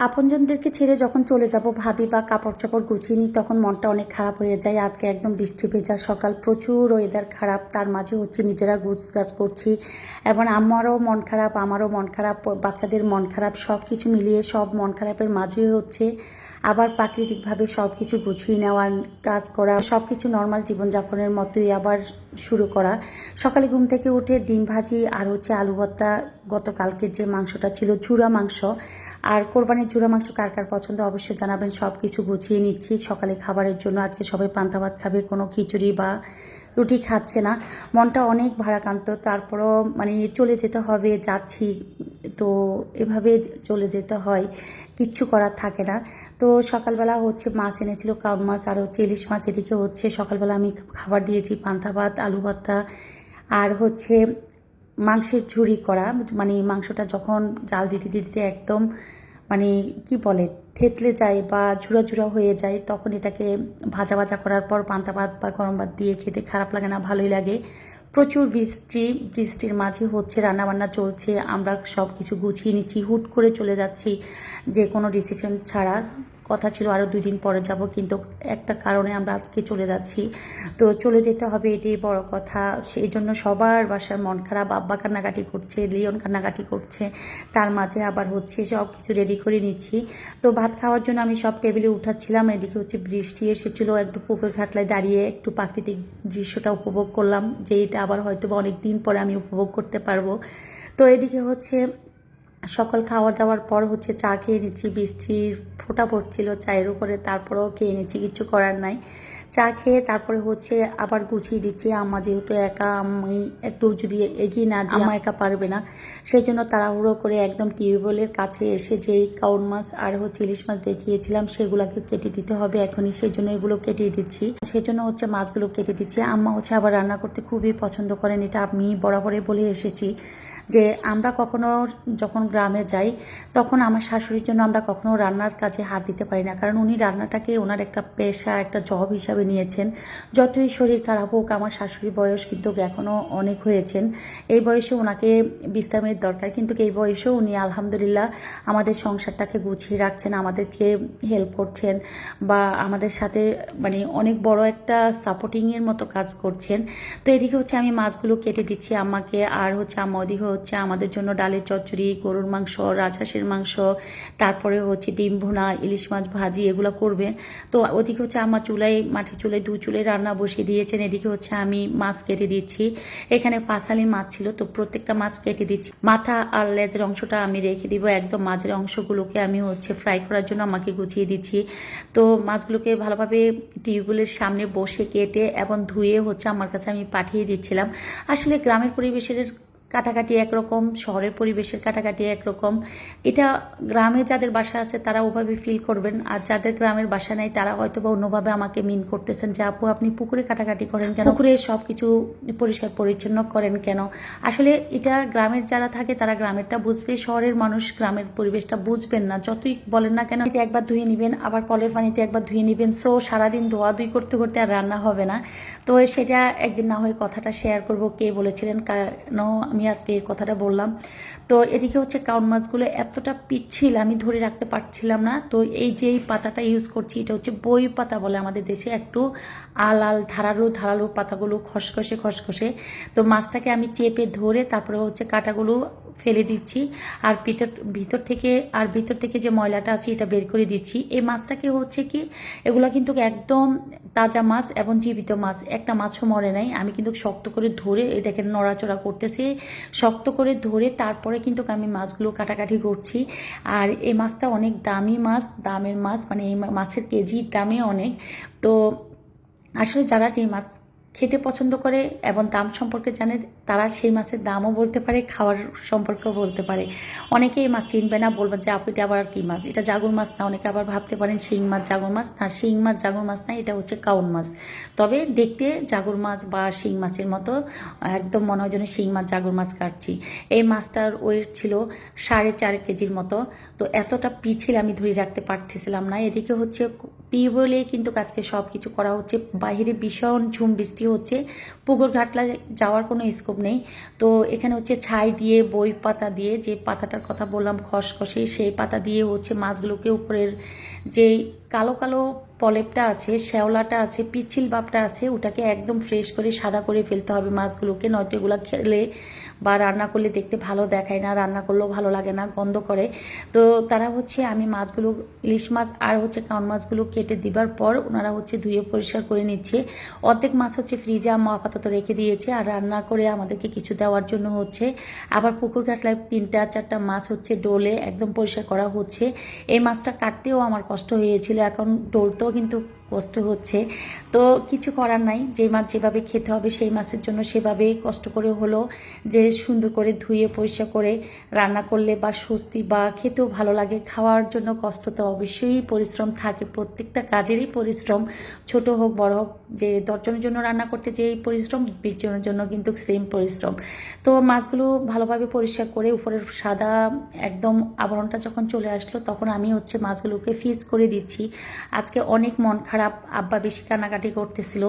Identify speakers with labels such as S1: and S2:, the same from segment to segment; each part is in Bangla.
S1: আপনজনদেরকে ছেড়ে যখন চলে যাব, ভাবি বা কাপড় চাপড় গুছিয়ে নিই, তখন মনটা অনেক খারাপ হয়ে যায়। আজকে একদম বৃষ্টি ভেজা সকাল, প্রচুর ওয়েদার খারাপ। তার মাঝে হচ্ছে নিজেরা গুছ গাছ করছি এবং আমারও মন খারাপ, আমারও মন খারাপ, বাচ্চাদের মন খারাপ সব কিছু মিলিয়ে সব মন খারাপের মাঝে হচ্ছে আবার প্রাকৃতিকভাবে সব কিছু গুছিয়ে নেওয়ার কাজ করা সব কিছু নর্মাল জীবনযাপনের মতোই আবার শুরু করা। সকালে ঘুম থেকে উঠে ডিম ভাজি আর হচ্ছে আলু ভর্তা, গতকালকের যে মাংসটা ছিল চূড়া মাংস। আর কোরবানির চূড়া মাংস কার কার পছন্দ অবশ্যই জানাবেন সব কিছু গুছিয়ে নিচ্ছি। সকালে খাবারের জন্য আজকে সবাই পান্তা ভাত খাবে, কোনো খিচুড়ি বা রুটি খাচ্ছে না। মনটা অনেক ভারাক্রান্ত, তারপরও মানে চলে যেতে হবে, যাচ্ছি তো এভাবে চলে যেতে হয়। কিচ্ছু করার থাকে না। তো সকালবেলা হচ্ছে মাছ এনেছিল, কাউন মাছ আর হচ্ছে ইলিশ মাছ। এদিকে হচ্ছে সকালবেলা আমি খাবার দিয়েছি, পান্তা ভাত, আলু ভাতা আর হচ্ছে মাংসের ঝুড়ি করা। মানে মাংসটা যখন জাল দিতে দিতে একদম মানে কি বলে, থেতলে যায় বা ঝুড়া ঝুড়া হয়ে যায়, তখন এটাকে ভাজা ভাজা করার পর পান্তা ভাত বা গরম ভাত দিয়ে খেতে খারাপ লাগে না, ভালোই লাগে। প্রচুর বৃষ্টি, বৃষ্টির মাঝে হচ্ছে রান্নাবান্না চলছে, আমরা সব কিছু গুছিয়ে নিচ্ছি, হুট করে চলে যাচ্ছি যে কোনো ডিসিশন ছাড়া। কথা ছিল আরও দুই দিন পরে যাব, কিন্তু একটা কারণে আমরা আজকে চলে যাচ্ছি। তো চলে যেতে হবে, এটাই বড় কথা। সেই জন্য সবার বাসার মন খারাপ, আব্বা কান্নাকাটি করছে, লিওন কান্নাকাটি করছে, তার মাঝে আবার হচ্ছে সব কিছু রেডি করে নিচ্ছি। তো ভাত খাওয়ার জন্য আমি সব টেবিলে উঠাচ্ছিলাম, এদিকে হচ্ছে বৃষ্টি এসেছিল, একটু পুকুর ঘাটলায় দাঁড়িয়ে একটু প্রাকৃতিক দৃশ্যটা উপভোগ করলাম যে এটা আবার হয়তো অনেক দিন পরে আমি উপভোগ করতে পারব। তো এদিকে হচ্ছে সকাল খাওয়া দাওয়ার পর হচ্ছে চা খেয়ে নিচ্ছি বৃষ্টির ফোঁটা পড়ছিল চায়ের উপরে, তারপরেও খেয়ে নিচ্ছি, কিছু করার নাই। চা খেয়ে তারপরে হচ্ছে আবার গুছিয়ে দিচ্ছি। আম্মা যেহেতু একা, আমি একটু যদি এগিয়ে না দিই আমা একা পারবে না। সেই জন্য তাড়াহুড়ো করে একদম টিউবওয়েলের কাছে এসে যেই কাউন মাছ আর হচ্ছে ইলিশ মাছ দেখিয়েছিলাম, সেগুলোকে কেটে দিতে হবে এখনই। সেই জন্য এগুলো কেটে দিচ্ছি। সেই জন্য হচ্ছে মাছগুলো কেটে দিচ্ছি। আম্মা হচ্ছে আবার রান্না করতে খুবই পছন্দ করেন। এটা আমি বরাবরই বলে এসেছি। যে আমরা কখনো যখন গ্রামে যাই, তখন আমার শাশুড়ির জন্য আমরা কখনো রান্নার কাজে হাত দিতে পারি না। কারণ উনি রান্নাটাকে ওনার একটা পেশা, একটা জব হিসাবে নিয়েছেন। যতই শরীর খারাপ হোক, আমার শাশুড়ির বয়স কিন্তু এখনও অনেক হয়েছেন। এই বয়সে ওনাকে বিশ্রামের দরকার। কিন্তু এই বয়সেও উনি আলহামদুলিল্লাহ আমাদের সংসারটাকে গুছিয়ে রাখছেন, আমাদেরকে হেল্প করছেন বা আমাদের সাথে মানে অনেক বড় একটা সাপোর্টিংয়ের মতো কাজ করছেন। তো এদিকে হচ্ছে আমি মাছগুলো কেটে দিচ্ছি আমাকে আর হচ্ছে আম্মা ওদিকে হচ্ছে আমাদের জন্য ডালের চচ্চড়ি, গরুর মাংস, রাজহাঁসের মাংস, তারপরে হচ্ছে ডিম ভুনা, ইলিশ মাছ ভাজি, এগুলো করবে। তো ওদিকে হচ্ছে আমার চুলায় মাটির চুলায় দু চুলায় রান্না বসিয়ে দিয়েছেন। এদিকে হচ্ছে আমি মাছ কেটে দিচ্ছি। এখানে পাঁচালি মাছ ছিল, তো প্রত্যেকটা মাছ কেটে দিচ্ছি। মাথা আর লেজের অংশটা আমি রেখে দিব, একদম মাঝের অংশগুলোকে আমি হচ্ছে ফ্রাই করার জন্য আমাকে গুছিয়ে দিচ্ছি। তো মাছগুলোকে ভালোভাবে টিউবওয়েলের সামনে বসে কেটে এবং ধুয়ে হচ্ছে আমার কাছে আমি পাঠিয়ে দিচ্ছিলাম। আসলে গ্রামের পরিবেশের কাটাকাটি একরকম, শহরের পরিবেশের কাটাকাটি একরকম। এটা গ্রামে যাদের বাসা আছে তারা ওভাবে ফিল করবেন, আর যাদের গ্রামের বাসা নেই তারা হয়তো বা অন্যভাবে আমাকে মিন করতেছেন যে, আপু, আপনি পুকুরে কাটাকাটি করেন কেন? পুকুরে সব কিছু পরিষ্কার পরিচ্ছন্ন করেন কেন? আসলে এটা গ্রামের যারা থাকে তারা গ্রামেরটা বুঝবে, শহরের মানুষ গ্রামের পরিবেশটা বুঝবেন না। যতই বলেন না কেন একবার ধুয়ে নেবেন, আবার কলের পানিতে একবার ধুয়ে নেবেন। সো সারাদিন ধোয়া ধুই করতে করতে আর রান্না হবে না। তো সেটা একদিন না হয় কথাটা শেয়ার করব কে বলেছিলেন কেন আমি আজকে এই কথাটা বললাম। তো এদিকে হচ্ছে কাউন মাছগুলো এতটা পিচ্ছিল, আমি ধরে রাখতে পারছিলাম না। তো এই যে এই পাতাটা ইউজ করছি, এটা হচ্ছে বই পাতা বলে আমাদের দেশে একটু আল আল ধারালো ধারালো পাতাগুলো খসখসে খসখসে। তো মাছটাকে আমি চেপে ধরে তারপরে হচ্ছে কাটাগুলো ফেলে দিচ্ছি। আর ভিতর ভিতর থেকে, আর ভিতর থেকে যে ময়লাটা আছে এটা বের করে দিচ্ছি। এই মাছটাকে হচ্ছে কি, এগুলো কিন্তু একদম তাজা মাছ এবং জীবিত মাছ। একটা মাছও মরে নাই। আমি কিন্তু শক্ত করে ধরে, এই দেখেন নড়াচড়া করতেছি। শক্ত করে ধরে তারপরে কিন্তু আমি মাছগুলো কাটাকাটি করছি। আর এই মাছটা অনেক দামি মাছ, দামের মাছ মানে এই মাছের কেজির দামে অনেক। তো আসলে যারা যে মাছ খেতে পছন্দ করে এবং দাম সম্পর্কে জানে, তারা সেই মাছের দামও বলতে পারে, খাওয়ার সম্পর্কেও বলতে পারে। অনেকে এই মাছ চিনবে না, বলবে যে, আপু, এটা আবার কি মাছ? এটা জাগুর মাছ না, অনেকে আবার ভাবতে পারেন, শিং মাছ জাগুর মাছ? না, শিং মাছ জাগুর মাছ না, এটা হচ্ছে কাউন মাছ। তবে দেখতে জাগুর মাছ বা শিং মাছের মতো, একদম মনে হয় যেন শিং মাছ, জাগুর মাছ কাটছি। এই মাছটার ওয়েট ছিল সাড়ে চার কেজির মতো। তো এতটা পিছিল আমি ধরে রাখতে পারতেছিলাম না। এদিকে হচ্ছে টিউবওয়েলে কিন্তু আজকে সব কিছু করা হচ্ছে। বাইরে ভীষণ ঝুম বৃষ্টি হচ্ছে। পুকুর ঘাটলা যাওয়ার কোনো স্কোপ নেই। তো এখানে হচ্ছে ছাই দিয়ে, বই পাতা দিয়ে যে পাতাটার কথা বললাম, খসখসে সেই পাতা দিয়ে হচ্ছে মাছগুলোকে উপরের যে কালো কালো পলেপটা আছে, শ্যাওলাটা আছে, পিচ্ছিল বাপটা আছে, ওটাকে একদম ফ্রেশ করে সাদা করে ফেলতে হবে মাছগুলোকে, নয়তো এগুলো খেলে বা রান্না করলে দেখতে ভালো দেখায় না, রান্না করলেও ভালো লাগে না, গন্ধ করে। তো তারা হচ্ছে আমি মাছগুলো, ইলিশ মাছ আর হচ্ছে কাউন মাছগুলো কেটে দিবার পর ওনারা হচ্ছে ধুয়ে পরিষ্কার করে নিচ্ছে। অর্ধেক মাছ হচ্ছে ফ্রিজে আম্মা আপাতত রেখে দিয়েছে আর রান্না করে আমাদেরকে কিছু দেওয়ার জন্য হচ্ছে। আবার পুকুর কাটলায় তিনটা, চারটা মাছ হচ্ছে ডোলে একদম পরিষ্কার করা হচ্ছে। এই মাছটা কাটতেও আমার কষ্ট হয়েছিল, এখন ডোলতেও কিন্তু কষ্ট হচ্ছে। তো কিছু করার নাই। যে মাছ যেভাবে খেতে হবে সেই মাছের জন্য সেভাবে কষ্ট করে হলো যে সুন্দর করে ধুয়ে, পরিষ্কার করে রান্না করলে বা স্বস্তি বা খেতেও ভালো লাগে। খাওয়ার জন্য কষ্ট তো অবশ্যই পরিশ্রম থাকে। প্রত্যেকটা কাজেরই পরিশ্রম, ছোট হোক, বড় হোক, যে দশজনের জন্য রান্না করতে যে পরিশ্রম বিশ জনের জন্য কিন্তু সেম পরিশ্রম। তো মাছগুলো ভালোভাবে পরিষ্কার করে উপরের সাদা একদম আবরণটা যখন চলে আসলো, তখন আমি হচ্ছে মাছগুলোকে ফিজ করে দিচ্ছি। আজকে অনেক মন খারাপ আব্বা বেশি কান্নাকাটি করতেছিল,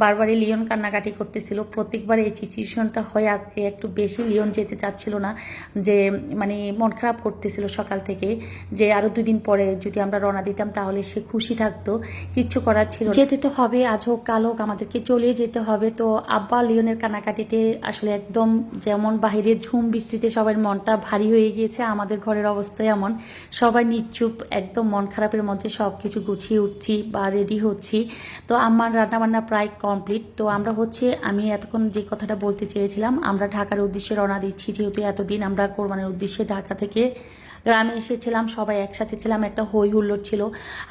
S1: বারবারই লিওন কান্নাকাটি করতেছিল। প্রত্যেকবার এই সিচুয়েশনটা হয় আজকে একটু বেশি লিওন যেতে চাচ্ছিল না, যে মানে মন খারাপ করতেছিল সকাল থেকে, যে আরও দুদিন পরে যদি আমরা রওনা দিতাম তাহলে সে খুশি থাকতো, কিচ্ছু করার ছিল যেতে তো হবে, আজ হোক, কাল হোক, আমাদেরকে চলে যেতে হবে। তো আব্বা লিওনের কান্নাকাটিতে আসলে একদম যেমন বাইরে ঝুম বৃষ্টিতে সবার মনটা ভারী হয়ে গিয়েছে, আমাদের ঘরের অবস্থা এমন। সবাই নিচুপ, একদম মন খারাপের মধ্যে সব কিছু গুছিয়ে উঠছি, বা রেডি হচ্ছি। তো আমার রান্নাবান্না প্রায় কমপ্লিট তো আমরা হচ্ছে, আমি এতক্ষণ যে কথাটা বলতে চেয়েছিলাম, আমরা ঢাকার উদ্দেশ্যে রওনা দিচ্ছি যেহেতু এতদিন আমরা কোরবানের উদ্দেশ্যে ঢাকা থেকে গ্রামে এসেছিলাম, সবাই একসাথে ছিলাম, একটা হই হুল্লোড় ছিল।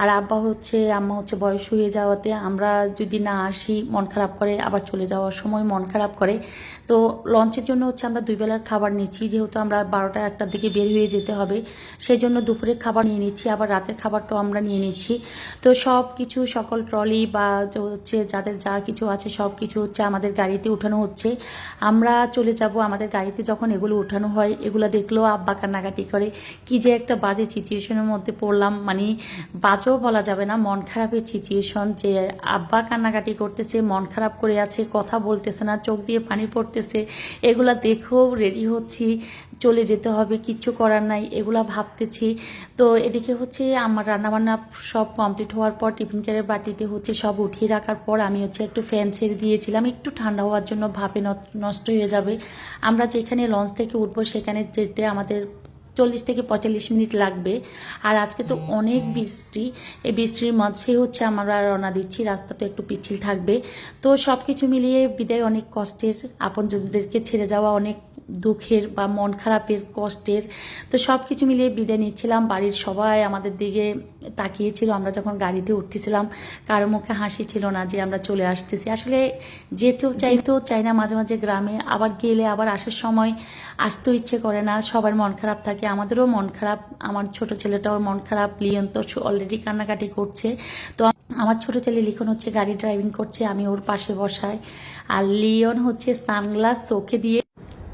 S1: আর আব্বা হচ্ছে, আম্মা হচ্ছে বয়স হয়ে যাওয়াতে আমরা যদি না আসি, মন খারাপ করে, আবার চলে যাওয়ার সময় মন খারাপ করে। তো লঞ্চের জন্য হচ্ছে আমরা দুই বেলার খাবার নিচ্ছি, যেহেতু আমরা বারোটা একটার দিকে বের হয়ে যেতে হবে। সেই জন্য দুপুরের খাবার নিয়ে নিচ্ছি, আবার রাতের খাবারটাও আমরা নিয়ে নিচ্ছি। তো সব কিছু সকল ট্রলি বা হচ্ছে যাদের যা কিছু আছে সব কিছু হচ্ছে আমাদের গাড়িতে উঠানো হচ্ছে। আমরা চলে যাব, আমাদের গাড়িতে যখন এগুলো উঠানো হয়, এগুলো দেখলেও আব্বা কান্নাকাটি করে কি যে একটা বাজে সিচুয়েশনের মধ্যে পড়লাম। মানে বাজেও বলা যাবে না, মন খারাপের সিচুয়েশন যে আব্বা কান্নাকাটি করতেছে, মন খারাপ করে আছে, কথা বলতেছে না, চোখ দিয়ে পানি পড়তেছে, এগুলা দেখেও রেডি হচ্ছি, চলে যেতে হবে কিচ্ছু করার নাই, এগুলা ভাবতেছি। তো এদিকে হচ্ছে আমার রান্নাবান্না সব কমপ্লিট হওয়ার পর টিফিন কেয়ারের বাটিতে হচ্ছে সব উঠিয়ে রাখার পর আমি হচ্ছে একটু ফ্যান ছেড়ে দিয়েছিলাম, একটু ঠান্ডা হওয়ার জন্য ভাপে নষ্ট হয়ে যাবে। আমরা যেখানে লঞ্চ থেকে উঠবো সেখানে যেতে আমাদের চল্লিশ থেকে পঁয়তাল্লিশ মিনিট লাগবে। আর আজকে তো অনেক বৃষ্টি। এই বৃষ্টির মাঝে হচ্ছে আমরা রওনা দিচ্ছি রাস্তা তো একটু পিচ্ছিল থাকবে। তো সব কিছু মিলিয়ে বিদায় অনেক কষ্টের আপন আপনজনদেরকে ছেড়ে যাওয়া অনেক দুঃখের বা মন খারাপের, কষ্টের, তো সব কিছু মিলিয়ে বিদায় নিচ্ছিলাম। বাড়ির সবাই আমাদের দিকে তাকিয়েছিল। আমরা যখন গাড়িতে উঠতেছিলাম, কারও মুখে হাসি ছিল না যে আমরা চলে আসতেছি। আসলে যেতেও চাইতেও চাই না মাঝে মাঝে গ্রামে। আবার গেলে, আবার আসার সময় আসতেও ইচ্ছে করে না। সবার মন খারাপ থাকে। আমাদেরও মন খারাপ। আমার ছোট ছেলেটাও মন খারাপ। লিয়ন তো অলরেডি কান্নাকাটি করছে। তো আমার ছোট ছেলে লিখন হচ্ছে গাড়ি ড্রাইভিং করছে। আমি ওর পাশে বসাই। আর লিওন হচ্ছে সানগ্লাস চোখে দিয়ে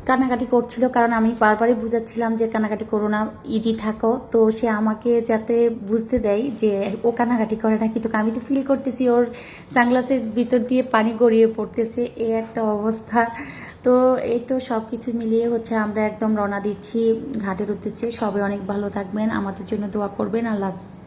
S1: কান্নাকাটি করছিল, কারণ আমি বারবারই বুঝাচ্ছিলাম যে কান্নাকাটি করো না ইজি থাকো। তো সে আমাকে যাতে বুঝতে দেয় যে ও কান্নাকাটি করে না, কিন্তু আমি তো ফিল করতেছি ওর সানগ্লাসের ভিতর দিয়ে পানি গড়িয়ে পড়তেছে, এ একটা অবস্থা। তো এই তো সব কিছু মিলিয়ে হচ্ছে আমরা একদম রওনা দিচ্ছি ঘাটের উদ্দেশ্যে সবাই অনেক ভালো থাকবেন, আমাদের জন্য দোয়া করবেন, আল্লাহ হাফিজ।